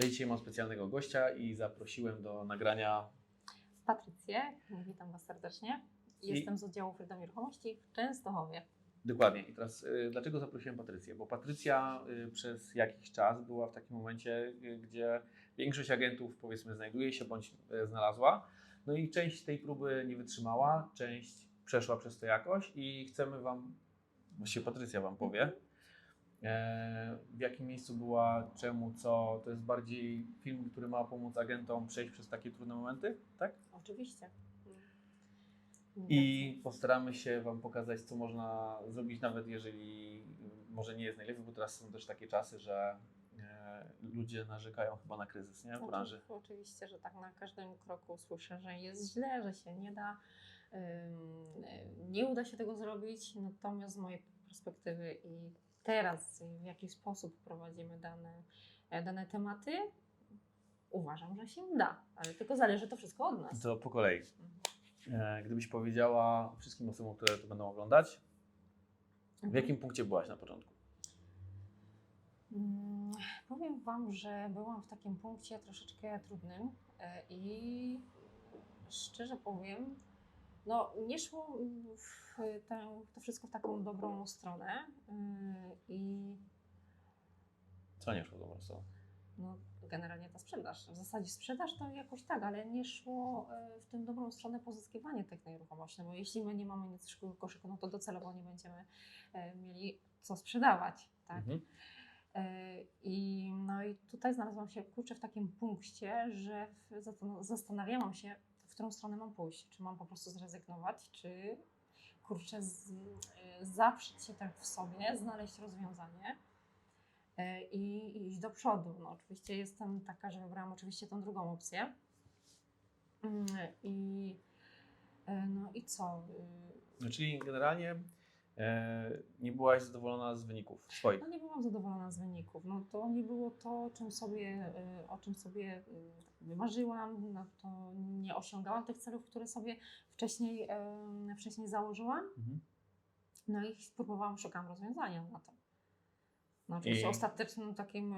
Cześć, dzisiaj mam specjalnego gościa i zaprosiłem do nagrania. Patrycję, witam Was serdecznie. I- Jestem z oddziału Freedom Nieruchomości w Częstochowie. Dokładnie. I teraz y, dlaczego zaprosiłem Patrycję? Bo Patrycja y, przez jakiś czas była w takim momencie, y, gdzie większość agentów powiedzmy znajduje się bądź y, znalazła. No i część tej próby nie wytrzymała, część przeszła przez to jakoś i chcemy Wam, właściwie Patrycja Wam powie, e, w jakim miejscu była, czemu, co. To jest bardziej film, który ma pomóc agentom przejść przez takie trudne momenty, tak? Oczywiście. I postaramy się Wam pokazać, co można zrobić, nawet jeżeli y, może nie jest najlepiej, bo teraz są też takie czasy, że e, ludzie narzekają chyba na kryzys nie? w branży. Oczy- Oczywiście, że tak na każdym kroku słyszę, że jest źle, że się nie da, y, nie uda się tego zrobić. Natomiast z mojej perspektywy i teraz w jaki sposób prowadzimy dane, e, dane tematy, uważam, że się da, ale tylko zależy to wszystko od nas. To po kolei. Mhm. E, Gdybyś powiedziała wszystkim osobom, które to będą oglądać, w Mhm. jakim punkcie byłaś na początku? Mm, Powiem Wam, że byłam w takim punkcie troszeczkę trudnym e, i szczerze powiem, no nie szło w tę, to wszystko w taką dobrą stronę i Co nie szło stronę? no, generalnie ta sprzedaż. W zasadzie sprzedaż to jakoś tak, ale nie szło e, w tę dobrą stronę pozyskiwanie tych nieruchomości, no bo jeśli my nie mamy nic w koszyku, no to docelowo nie będziemy e, mieli co sprzedawać, tak? Mhm. E, I, no i tutaj znalazłam się kurczę w takim punkcie, że zastanawiałam się, w którą stronę mam pójść. Czy mam po prostu zrezygnować, czy kurczę z, się tak w sobie, znaleźć rozwiązanie i, i iść do przodu. No oczywiście jestem taka, że wybrałam oczywiście tą drugą opcję. Mm, I e, no i co? No, czyli generalnie e, nie byłaś zadowolona z wyników swoich. No nie byłam zadowolona z wyników. No to nie było to, o czym sobie, o czym sobie wymarzyłam, no to nie osiągałam tych celów, które sobie wcześniej, wcześniej założyłam. Mhm. No i spróbowałam, szukam rozwiązania na to. No oczywiście I- ostatecznym takim y,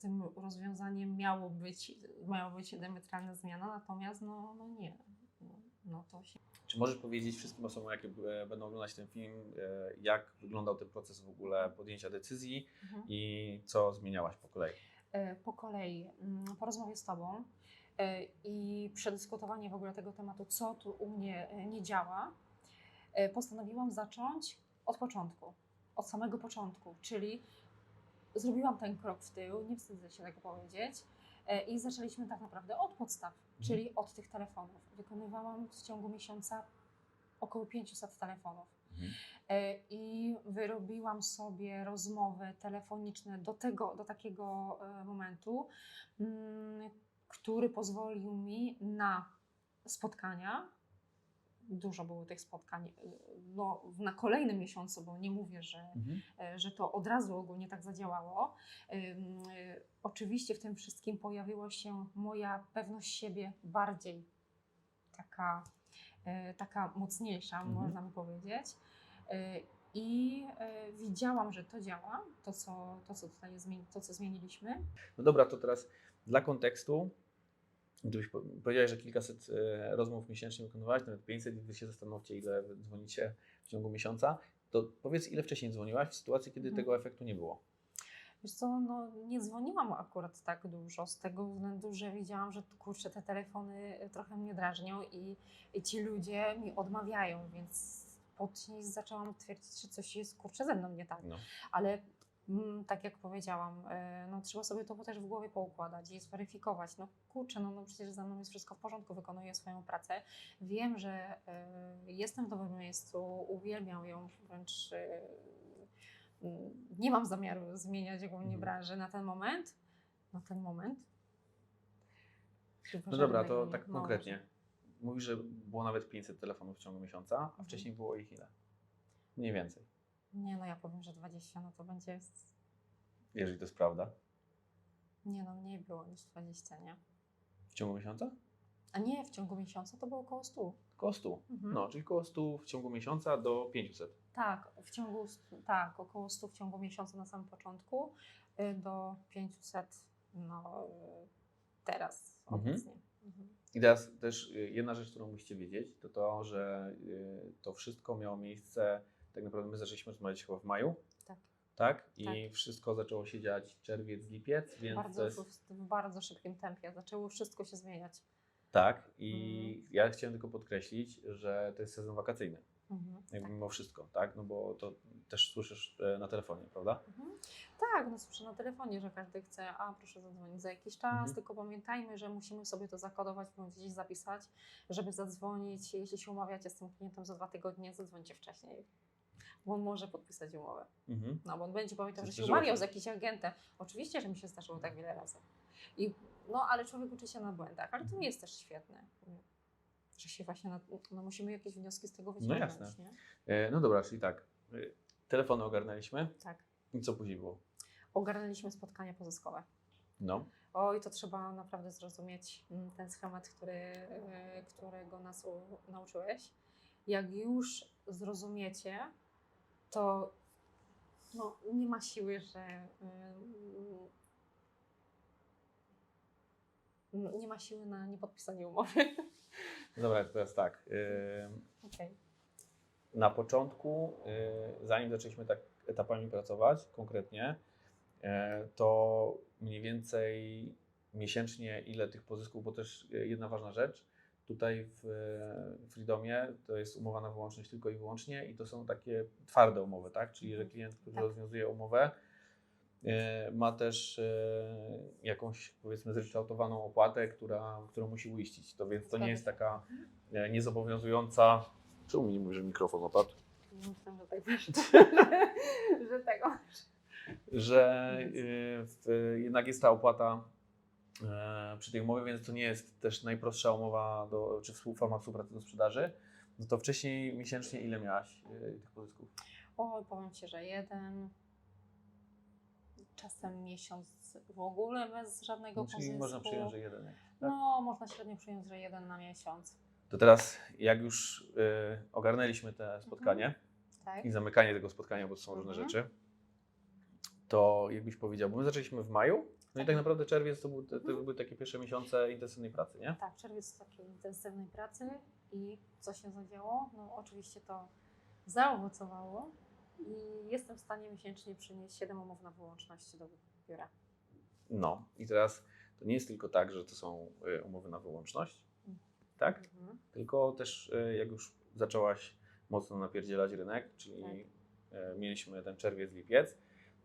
tym rozwiązaniem miało być, miała być diametralna zmiana, natomiast no, no nie. No, no to się Czy możesz powiedzieć wszystkim osobom, jakie e, będą oglądać ten film, e, jak wyglądał ten proces w ogóle podjęcia decyzji Mhm. i co zmieniałaś po kolei? E, po kolei, mm, po rozmowie z Tobą e, i przedyskutowanie w ogóle tego tematu, co tu u mnie e, nie działa, e, postanowiłam zacząć od początku, od samego początku, czyli zrobiłam ten krok w tył, nie wstydzę się tego powiedzieć, e, i zaczęliśmy tak naprawdę od podstaw, czyli od tych telefonów. Wykonywałam w ciągu miesiąca około 500 telefonów. E, i wyrobiłam sobie rozmowy telefoniczne do tego, do takiego e, momentu, mm, który pozwolił mi na spotkania. Dużo było tych spotkań e, no, na kolejnym miesiącu, bo nie mówię, że, Mhm. e, że to od razu ogólnie tak zadziałało. E, Oczywiście w tym wszystkim pojawiła się moja pewność siebie bardziej taka, e, taka mocniejsza, Mhm. można by powiedzieć. E, I widziałam, że to działa, to co, to, co tutaj zmieni, to, co zmieniliśmy. No dobra, to teraz dla kontekstu, gdybyś po- powiedziałeś, że kilkaset e, rozmów miesięcznie wykonywałaś, nawet 500, wy się zastanówcie, ile dzwonicie w ciągu miesiąca, to powiedz, ile wcześniej dzwoniłaś w sytuacji, kiedy Mhm. tego efektu nie było? Wiesz co, no, nie dzwoniłam akurat tak dużo, z tego względu, że widziałam, że kurczę, te telefony e, trochę mnie drażnią i, i ci ludzie mi odmawiają, więc później zaczęłam twierdzić, że coś jest kurczę ze mną nie tak. No. Ale tak jak powiedziałam, e, no, trzeba sobie to też w głowie poukładać i zweryfikować. No kurczę, no, no przecież ze mną jest wszystko w porządku, wykonuję swoją pracę. Wiem, że e, jestem w dobrym miejscu, uwielbiam ją, wręcz e, mm, nie mam zamiaru zmieniać ogólnie Mhm. branży na ten moment. Na ten moment. Chyba, No dobra, to tak konkretnie. Mówisz, że było nawet 500 telefonów w ciągu miesiąca, a Mhm. wcześniej było ich ile? Mniej więcej, Nie, no ja powiem, że 20, no to będzie. jeżeli to jest prawda. Nie, no mniej było niż 20, nie? W ciągu miesiąca? A nie, w ciągu miesiąca to było około 100. Koło 100. Mhm. No, czyli koło 100 w ciągu miesiąca do 500. Tak, w ciągu, tak, około 100 w ciągu miesiąca na samym początku y, do 500 no, y, teraz Mhm. obecnie. Mhm. I teraz też y, jedna rzecz, którą musicie wiedzieć, to to, że to wszystko miało miejsce, tak naprawdę my zaczęliśmy rozmawiać chyba w maju, Tak. tak? I Tak. wszystko zaczęło się dziać czerwiec, lipiec, więc Bardzo, jest... w, bardzo szybkim tempie zaczęło wszystko się zmieniać. Tak, i Mhm. ja chciałem tylko podkreślić, że to jest sezon wakacyjny, Mhm. jakby mimo wszystko, tak? No bo to też słyszysz e, na telefonie, prawda? Mhm. Tak, no słyszę na telefonie, że każdy chce, a proszę zadzwonić za jakiś czas, Mhm. tylko pamiętajmy, że musimy sobie to zakodować bądź gdzieś zapisać, żeby zadzwonić. Jeśli się umawiacie z tym klientem za dwa tygodnie, zadzwońcie wcześniej, bo on może podpisać umowę. Mhm. No, bo on będzie pamiętał, że się umawiał z jakimś agentem. Oczywiście, że mi się zdarzyło tak wiele razy. I, no, ale człowiek uczy się na błędach, ale to nie jest też świetne. Że się właśnie, na, no, musimy jakieś wnioski z tego wyciągnąć, jasne. nie? E, No dobra, czyli tak, y, telefony ogarnęliśmy Tak. i co później było? Ogarnęliśmy spotkania pozyskowe. No, Oj, to trzeba naprawdę zrozumieć mm, ten schemat, który, y, którego nas nauczyłeś. Jak już zrozumiecie, to no, nie ma siły, że y, y, nie ma siły na niepodpisanie umowy. Dobra, teraz tak. y, Okej. Na początku, y, zanim zaczęliśmy tak etapami pracować konkretnie, e, to mniej więcej miesięcznie ile tych pozysków, bo też e, jedna ważna rzecz, tutaj w e, Freedomie to jest umowa na wyłączność tylko i wyłącznie i to są takie twarde umowy, tak? Czyli że klient, który Tak. rozwiązuje umowę, e, ma też e, jakąś powiedzmy zryczałtowaną opłatę, która, którą musi uiścić. To więc to nie jest taka niezobowiązująca. Czemu mi nie mówisz, że mikrofon opadł? Myślałam, że tak wiesz, że tego. że y, w, jednak jest ta opłata przy tej umowie, więc to nie jest też najprostsza umowa do, czy forma współpracy do sprzedaży. No to wcześniej miesięcznie ile miałaś y, tych pozysków? Oj, powiem Ci, że jeden, czasem miesiąc w ogóle bez żadnego No, czyli pozysku. można przyjąć, że jeden. Tak? No, można średnio przyjąć, że jeden na miesiąc. To teraz, jak już y, ogarnęliśmy te spotkanie Tak? i zamykanie tego spotkania, bo to są różne Mhm. rzeczy, to jakbyś powiedział, bo my zaczęliśmy w maju, no i Tak. tak naprawdę czerwiec to, był, to, to Mhm. były takie pierwsze miesiące intensywnej pracy, nie? Tak, czerwiec takiej intensywnej pracy i co się zadziało? No oczywiście to zaowocowało i jestem w stanie miesięcznie przynieść 7 umów na wyłączność do biura. No i teraz to nie jest tylko tak, że to są y, umowy na wyłączność, tak? Mhm. Tylko też y, jak już zaczęłaś mocno napierdzielać rynek, czyli y, mieliśmy ten czerwiec, lipiec,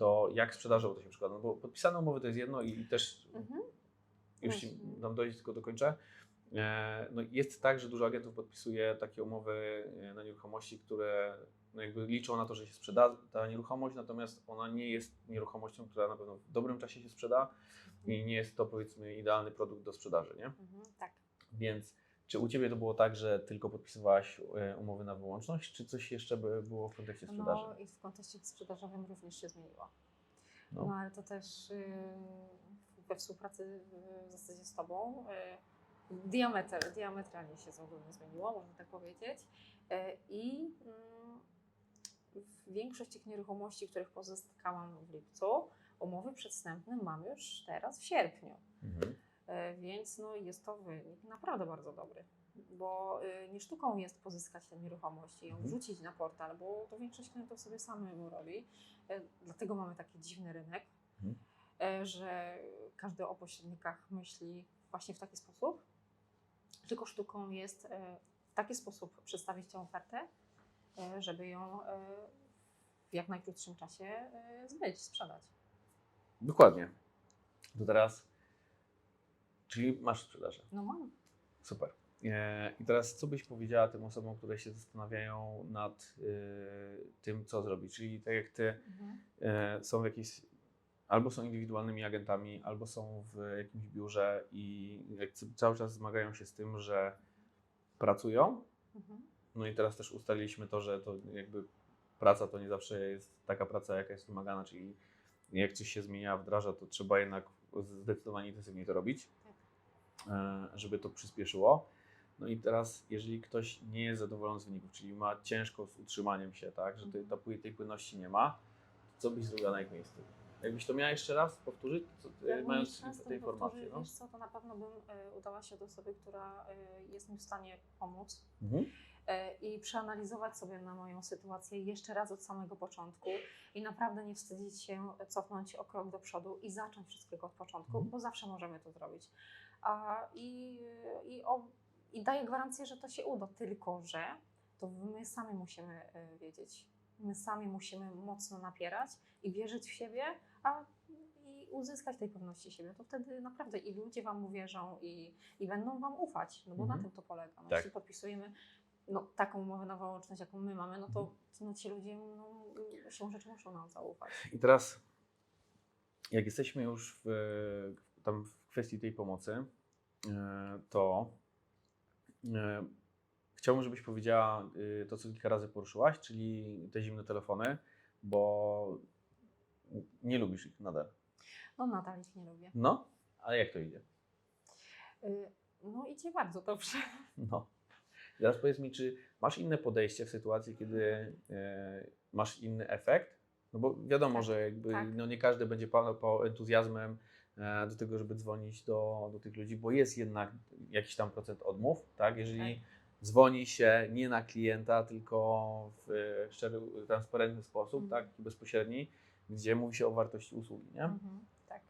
to jak sprzedażowo to się przekłada? No bo podpisane umowy to jest jedno i też Mhm. już ci dam dojść, tylko dokończę. E, No jest tak, że dużo agentów podpisuje takie umowy e, na nieruchomości, które no jakby liczą na to, że się sprzeda ta nieruchomość, natomiast ona nie jest nieruchomością, która na pewno w dobrym czasie się sprzeda i nie jest to powiedzmy idealny produkt do sprzedaży, nie? Mhm. Tak. Więc czy u Ciebie to było tak, że tylko podpisywałaś e, umowy na wyłączność, czy coś jeszcze by było w kontekście sprzedaży? No i w kontekście sprzedażowym również się zmieniło. No. No ale to też y, we współpracy w zasadzie z Tobą y, diametr, diametralnie się ogólnie zmieniło, można tak powiedzieć. Y, I y, w większość tych nieruchomości, których pozyskałam w lipcu, umowy przedwstępne mam już teraz w sierpniu. Mhm. E, Więc no, jest to wynik naprawdę bardzo dobry, bo y, nie sztuką jest pozyskać tę nieruchomość i ją Mhm. wrzucić na portal, bo to większość klientów sobie samemu robi. E, Dlatego mamy taki dziwny rynek, Mhm. e, że każdy o pośrednikach myśli właśnie w taki sposób. Tylko sztuką jest w taki sposób przedstawić tę ofertę, żeby ją w jak najkrótszym czasie zbyć, sprzedać. Dokładnie. To teraz, czyli masz sprzedaż. No mam. Super. E, I teraz co byś powiedziała tym osobom, które się zastanawiają nad y, tym, co zrobić? Czyli tak jak ty Mhm. e, są w jakiejś, albo są indywidualnymi agentami, albo są w jakimś biurze i cały czas zmagają się z tym, że pracują. Mhm. No i teraz też ustaliliśmy to, że to jakby praca to nie zawsze jest taka praca, jaka jest wymagana, czyli jak coś się zmienia, wdraża, to trzeba jednak zdecydowanie intensywniej to robić, e, żeby to przyspieszyło. No i teraz, jeżeli ktoś nie jest zadowolony z wyników, czyli ma ciężko z utrzymaniem się, tak, że tej, tej płynności nie ma, co byś zrobiła na ich miejscu? Jakbyś to miała jeszcze raz powtórzyć, co, e, Jakbym mając te to informacje. No? Wiesz co, to na pewno bym e, udała się do osoby, która e, jest mi w stanie pomóc Mhm. e, i przeanalizować sobie na moją sytuację jeszcze raz od samego początku i naprawdę nie wstydzić się cofnąć o krok do przodu i zacząć wszystkiego od początku, Mhm. bo zawsze możemy to zrobić. I, i, o, I daję gwarancję, że to się uda, tylko że to my sami musimy e, wiedzieć. My sami musimy mocno napierać i wierzyć w siebie, a i uzyskać tej pewności siebie. To wtedy naprawdę i ludzie Wam uwierzą i, i będą Wam ufać, no bo Mhm. na tym to polega. No, Tak. Jeśli podpisujemy no, taką umowę na wołeczność, jaką my mamy, no to, Mhm. no, ci ludzie no, siłą rzeczy muszą nam zaufać. I teraz, jak jesteśmy już w, tam kwestii tej pomocy, e, to e, chciałbym, żebyś powiedziała e, to, co kilka razy poruszyłaś, czyli te zimne telefony, bo nie lubisz ich nadal. No nadal ich nie lubię. No, ale jak to idzie? No idzie bardzo dobrze. No. Teraz powiedz mi, czy masz inne podejście w sytuacji, kiedy masz inny efekt? No bo wiadomo, Tak, że jakby tak. no nie każdy będzie po entuzjazmem do tego, żeby dzwonić do, do tych ludzi, bo jest jednak jakiś tam procent odmów, tak? Jeżeli dzwoni się nie na klienta, tylko w e, szczery, transparentny sposób, Mhm. tak? Bezpośredni, gdzie mówi się o wartości usługi, nie? Mhm, tak.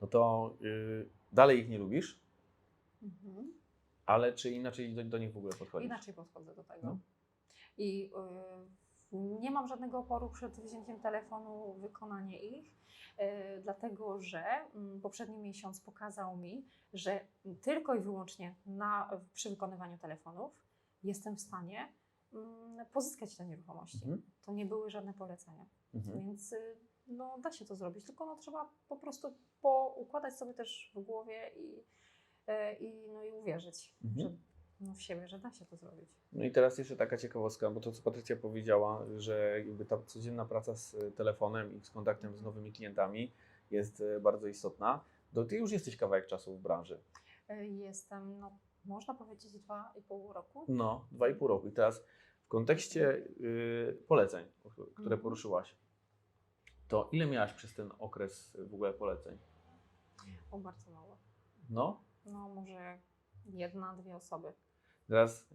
No to y, dalej ich nie lubisz, Mhm. ale czy inaczej do, do nich w ogóle podchodzisz? Inaczej podchodzę do tego. No. I y, nie mam żadnego oporu przed wzięciem telefonu, wykonanie ich, y, dlatego że mm, poprzedni miesiąc pokazał mi, że tylko i wyłącznie na, przy wykonywaniu telefonów jestem w stanie mm, pozyskać te nieruchomości. Mhm. To nie były żadne polecenia. Mhm. Więc y, no, da się to zrobić, tylko no, trzeba po prostu poukładać sobie też w głowie i, e, i, no, i uwierzyć Mhm. że, no, w siebie, że da się to zrobić. No i teraz jeszcze taka ciekawostka, bo to co Patrycja powiedziała, że jakby ta codzienna praca z telefonem i z kontaktem z nowymi klientami jest e, bardzo istotna. To ty już jesteś kawałek czasu w branży. E, Jestem, no, można powiedzieć, dwa i pół roku. No, dwa i pół roku. I teraz w kontekście y, poleceń, które Mhm. poruszyłaś, to ile miałaś przez ten okres w ogóle poleceń? O, bardzo mało. No, No, może jedna, dwie osoby. Teraz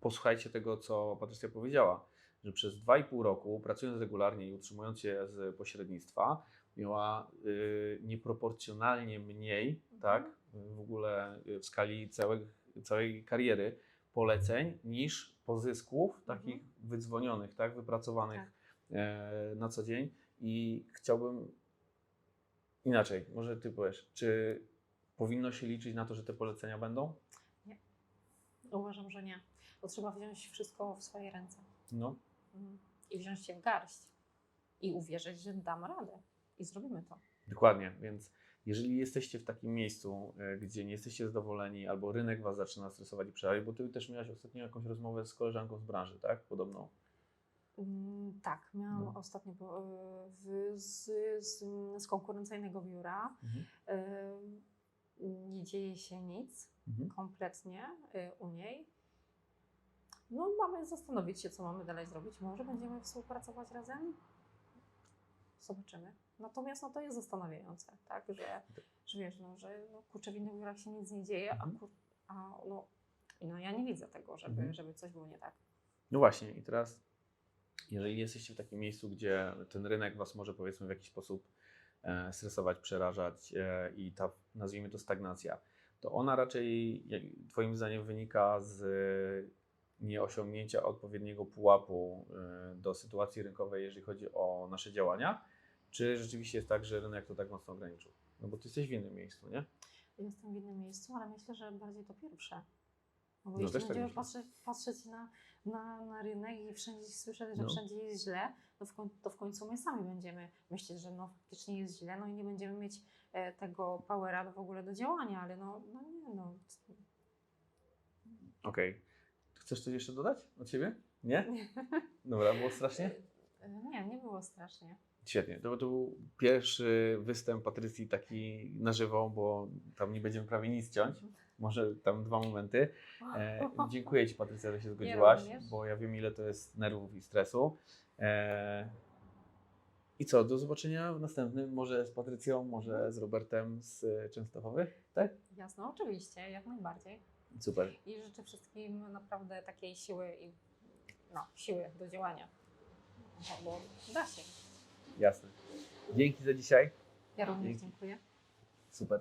posłuchajcie tego, co Patrycja powiedziała, że przez dwa i pół roku, pracując regularnie i utrzymując się z pośrednictwa, miała y, nieproporcjonalnie mniej, Mhm. tak, w ogóle y, w skali całej, całej kariery poleceń niż pozysków takich wydzwonionych, tak, wypracowanych Tak. e, na co dzień. I chciałbym inaczej, może ty powiesz, czy powinno się liczyć na to, że te polecenia będą? Uważam, że nie. To trzeba wziąć wszystko w swoje ręce No. Mhm. i wziąć się w garść i uwierzyć, że dam radę i zrobimy to. Dokładnie, więc jeżeli jesteście w takim miejscu, e, gdzie nie jesteście zadowoleni, albo rynek Was zaczyna stresować i przerazić, bo Ty też miałaś ostatnio jakąś rozmowę z koleżanką z branży, tak? Podobną. Mm, Tak, miałam No. ostatnio bo, y, w, z, z, z konkurencyjnego biura. y, Nie dzieje się nic Mhm. kompletnie y, u niej. No, mamy zastanowić się, co mamy dalej zrobić. Może będziemy współpracować razem? Zobaczymy. Natomiast no, to jest zastanawiające, tak? Że, że wiesz, no, że no, kurczę, w innych biurach się nic nie dzieje, a, Mhm. kur, a no, no, ja nie widzę tego, żeby, Mhm. żeby coś było nie tak. No właśnie, i teraz, jeżeli jesteście w takim miejscu, gdzie ten rynek Was może powiedzmy w jakiś sposób stresować, przerażać e, i ta, nazwijmy to stagnacja, to ona raczej, Twoim zdaniem, wynika z nieosiągnięcia odpowiedniego pułapu e, do sytuacji rynkowej, jeżeli chodzi o nasze działania, czy rzeczywiście jest tak, że rynek to tak mocno ograniczył? No bo Ty jesteś w innym miejscu, nie? Jestem w innym miejscu, ale myślę, że bardziej to pierwsze. No bo No jeśli tak będziemy patrzeć, patrzeć na, na, na rynek i wszędzie słyszeć, że No. wszędzie jest źle, no w to w końcu my sami będziemy myśleć, że no faktycznie jest źle, no i nie będziemy mieć e, tego powera w ogóle do działania, ale no, no nie, no. Okej. Chcesz coś jeszcze dodać od siebie? Nie? Dobra, było strasznie? E, Nie, nie było strasznie. Świetnie. To, to był pierwszy występ Patrycji taki na żywo, bo tam nie będziemy prawie nic ciąć. Może tam dwa momenty. E, dziękuję Ci Patrycja, że się zgodziłaś, również. bo ja wiem ile to jest nerwów i stresu. E, I co, do zobaczenia w następnym, może z Patrycją, może z Robertem z y, Częstochowy, tak? Jasno, oczywiście, jak najbardziej. Super. I życzę wszystkim naprawdę takiej siły i no, siły do działania. Bo da się. Jasne. Dzięki za dzisiaj. Ja również Dzięki. dziękuję. Super.